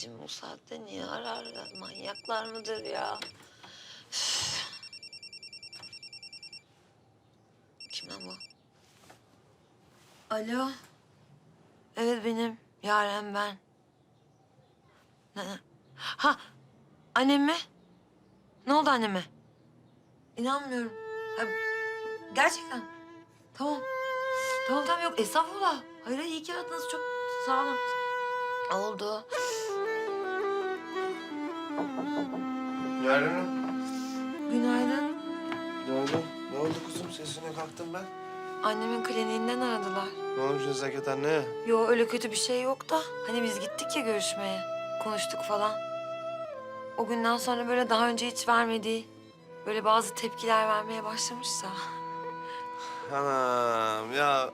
abicim bu saatte niye ararlar? Manyaklar mıdır ya? Üf. Kim lan bu? Alo. Evet benim. Yaren ben. Ne? Ha, annem mi? Ne oldu anneme? İnanmıyorum. Ha, gerçekten. Tamam. Tamam tamam yok estağfurullah. Hayır, iyi ki aradınız çok sağ olun. Oldu. Yarın Günaydın. Günaydın. Ne oldu kuzum? Sesine kalktım ben. Annemin kliniğinden aradılar. Ne olmuş Nezaket anne? Yo öyle kötü bir şey yok da. Hani biz gittik ya görüşmeye. Konuştuk falan. O günden sonra böyle daha önce hiç vermediği... ...böyle bazı tepkiler vermeye başlamışsa. Anam ya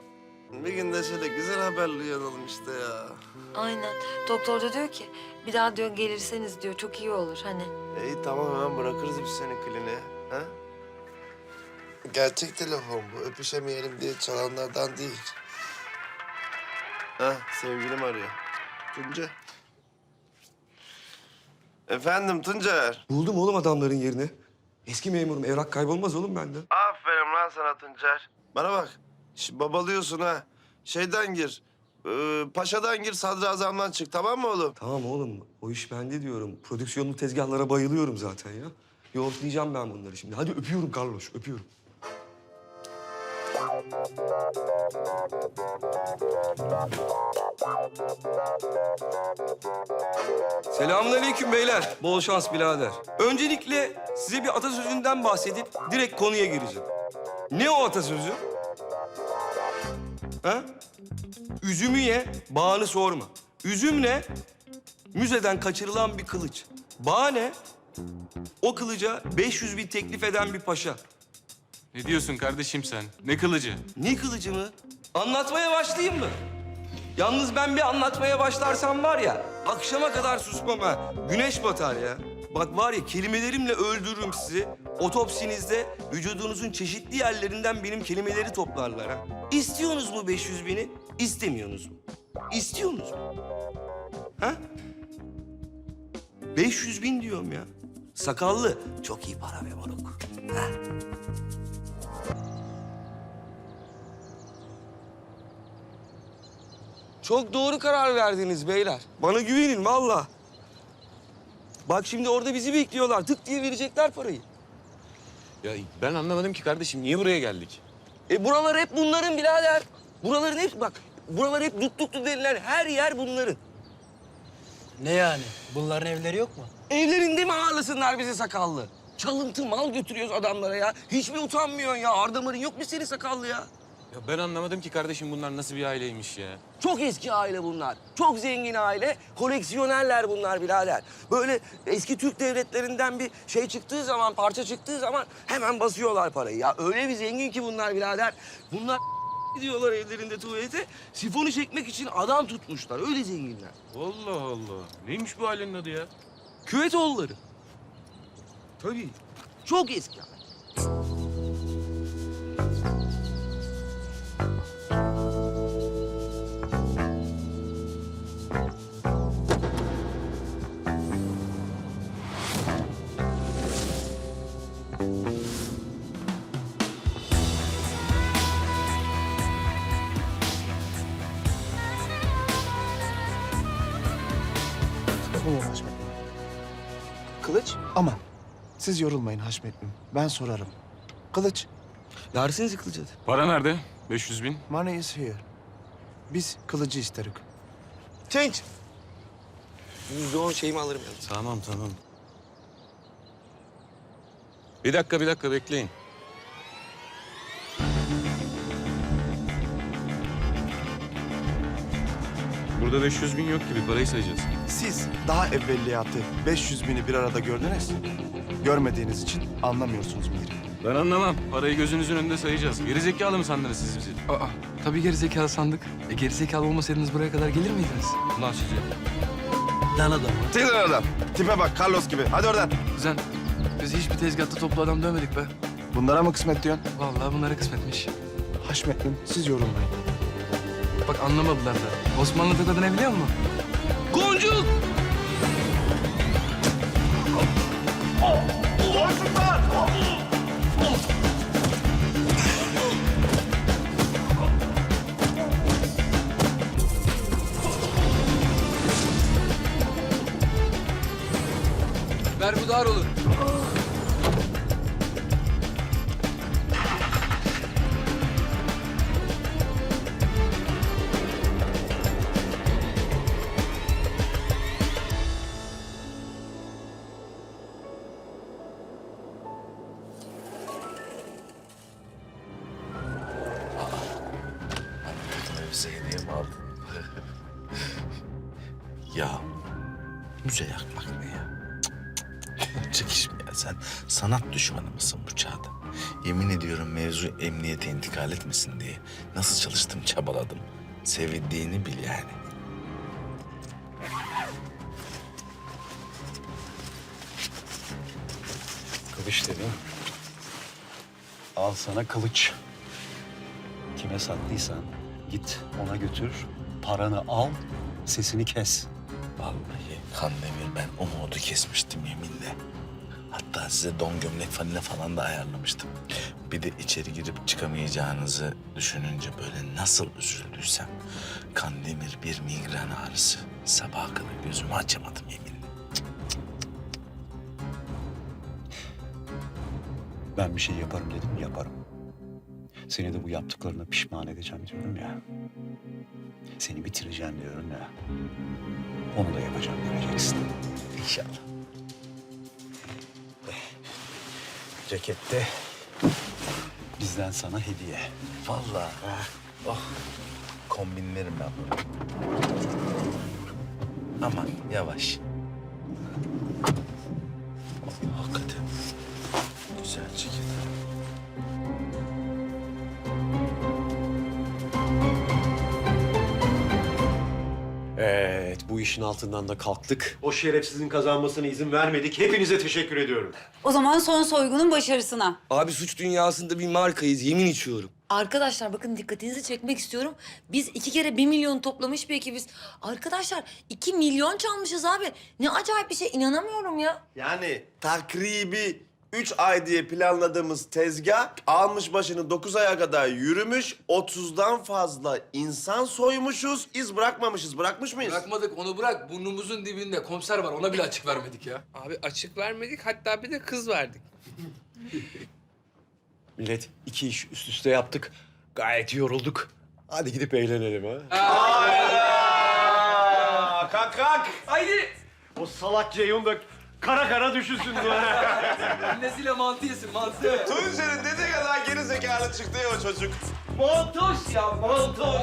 bir gün de şöyle güzel haberle uyanalım işte ya. Aynen. Doktor da diyor ki bir daha diyor gelirseniz diyor çok iyi olur hani. İyi tamam hemen bırakırız biz seni kliniğe. Ha? Gerçek telefon bu. Öpüşemeyelim diye çalanlardan değil. Ha sevgilim arıyor. Tunca. Efendim Tuncer. Buldum oğlum adamların yerini. Eski memurum. Evrak kaybolmaz oğlum bende. Aferin lan sana Tuncer. Bana bak. Babalıyorsun ha. Şeyden gir. Ee, paşadan gir, sadrazamdan çık. Tamam mı oğlum? Tamam oğlum. O iş bende diyorum. Prodüksiyonlu tezgahlara bayılıyorum zaten ya. Yoğurtlayacağım ben bunları şimdi. Hadi öpüyorum Carlos, öpüyorum. Selamünaleyküm beyler. Bol şans birader. Öncelikle size bir atasözünden bahsedip direkt konuya gireceğim. Ne o atasözü? Ha? Üzümü ye, bağını sorma. Üzüm ne? Müzeden kaçırılan bir kılıç. Bağ ne? O kılıca 500 bin teklif eden bir paşa. Ne diyorsun kardeşim sen? Ne kılıcı? Ne kılıcı mı? Anlatmaya başlayayım mı? Yalnız ben bir anlatmaya başlarsam var ya, akşama kadar susmam ha. Güneş batar ya. Bak var ya kelimelerimle öldürürüm sizi. Otopsinizde vücudunuzun çeşitli yerlerinden benim kelimeleri toplarlar ha. İstiyorsunuz mu 500 bini? İstemiyorsunuz mu? İstiyorsunuz mu? Ha? 500 bin diyorum ya. Sakallı. Çok iyi para be moruk. Ha? Çok doğru karar verdiniz beyler. Bana güvenin valla. Bak şimdi orada bizi bekliyorlar. Tık diye verecekler parayı. Ya ben anlamadım ki kardeşim. Niye buraya geldik? E buralar hep bunların birader. Buraların hep bak. Buralar hep tuttuktu denilen her yer bunların. Ne yani? Bunların evleri yok mu? Evlerinde mi ağırlasınlar bizi sakallı? Çalıntı mal götürüyoruz adamlara ya. Hiç mi utanmıyorsun ya? Ardamarın yok mu senin sakallı ya? Ya ben anlamadım ki kardeşim bunlar nasıl bir aileymiş ya. Çok eski aile bunlar. Çok zengin aile. Koleksiyonerler bunlar birader. Böyle eski Türk devletlerinden bir şey çıktığı zaman, parça çıktığı zaman hemen basıyorlar parayı. Ya öyle bir zengin ki bunlar birader. Bunlar gidiyorlar evlerinde tuvalete. Sifonu çekmek için adam tutmuşlar. Öyle zenginler. Allah Allah. Neymiş bu ailenin adı ya? Küvetoğulları. Tabii. Çok eski aile. Kılıç? Aman. Siz yorulmayın Haşmet Bey. Ben sorarım. Kılıç. Dersiniz kılıcadı. Para nerede? 500 bin. Money is here. Biz kılıcı isterik. Change. Yüzde on şeyimi alırım yalnız. Tamam tamam. Bir dakika bir dakika bekleyin. Burada 500 bin yok gibi parayı sayacağız. Siz daha evveliyatı 500 bini bir arada gördünüz. Görmediğiniz için anlamıyorsunuz Mihri. Ben anlamam. Parayı gözünüzün önünde sayacağız. Geri zekalı mı sandınız siz bizi? Aa, tabii gerizekalı sandık. E gerizekalı olmasaydınız buraya kadar gelir miydiniz? Ulan sizi. Lan adam. Lan adam. Tipe bak Carlos gibi. Hadi oradan. Kuzen, biz hiçbir tezgahta toplu adam dövmedik be. Bunlara mı kısmet diyorsun? Vallahi bunlara kısmetmiş. Haşmet Bey siz yorulmayın. Bak anlamadılar da. Osmanlı tokadı ne biliyor musun? Goncuk! Boşluklar! Berhudar olur. Ya müze yakmak ne ya? Çekişme ya sen sanat düşmanı mısın bu çağda? Yemin ediyorum mevzu emniyete intikal etmesin diye nasıl çalıştım çabaladım. Sevildiğini bil yani. Kılıç dedim. Al sana kılıç. Kime sattıysan git ona götür. Paranı al, sesini kes. Vallahi Kandemir ben umudu kesmiştim yeminle. Hatta size don gömlek fanile falan da ayarlamıştım. Bir de içeri girip çıkamayacağınızı düşününce böyle nasıl üzüldüysem... Kandemir bir migren ağrısı. Sabaha kadar gözümü açamadım yeminle. Ben bir şey yaparım dedim yaparım. Seni de bu yaptıklarına pişman edeceğim diyorum ya. Seni bitireceğim diyorum ya. Onu da yapacağım göreceksin. İnşallah. Cekette bizden sana hediye. Vallahi. Oh. Kombinlerim ben bunu. Aman yavaş. İşin altından da kalktık. O şerefsizin kazanmasına izin vermedik. Hepinize teşekkür ediyorum. O zaman son soygunun başarısına. Abi suç dünyasında bir markayız yemin içiyorum. Arkadaşlar bakın dikkatinizi çekmek istiyorum. Biz iki kere bir milyon toplamış bir ekibiz. Arkadaşlar iki milyon çalmışız abi. Ne acayip bir şey inanamıyorum ya. Yani takribi üç ay diye planladığımız tezgah almış başını dokuz aya kadar yürümüş. 30'dan fazla insan soymuşuz. iz bırakmamışız. Bırakmış mıyız? Bırakmadık onu bırak. Burnumuzun dibinde komiser var. Ona bile açık vermedik ya. Abi açık vermedik hatta bir de kız verdik. Millet iki iş üst üste yaptık. Gayet yorulduk. Hadi gidip eğlenelim ha. Aa, kalk kalk. Haydi. O salak Ceyhun da kara kara düşünsün duvara. Annesiyle mantı yesin mantı. Tuncer'in dediği kadar geri zekalı çıktı ya o çocuk. Montoş ya montoş.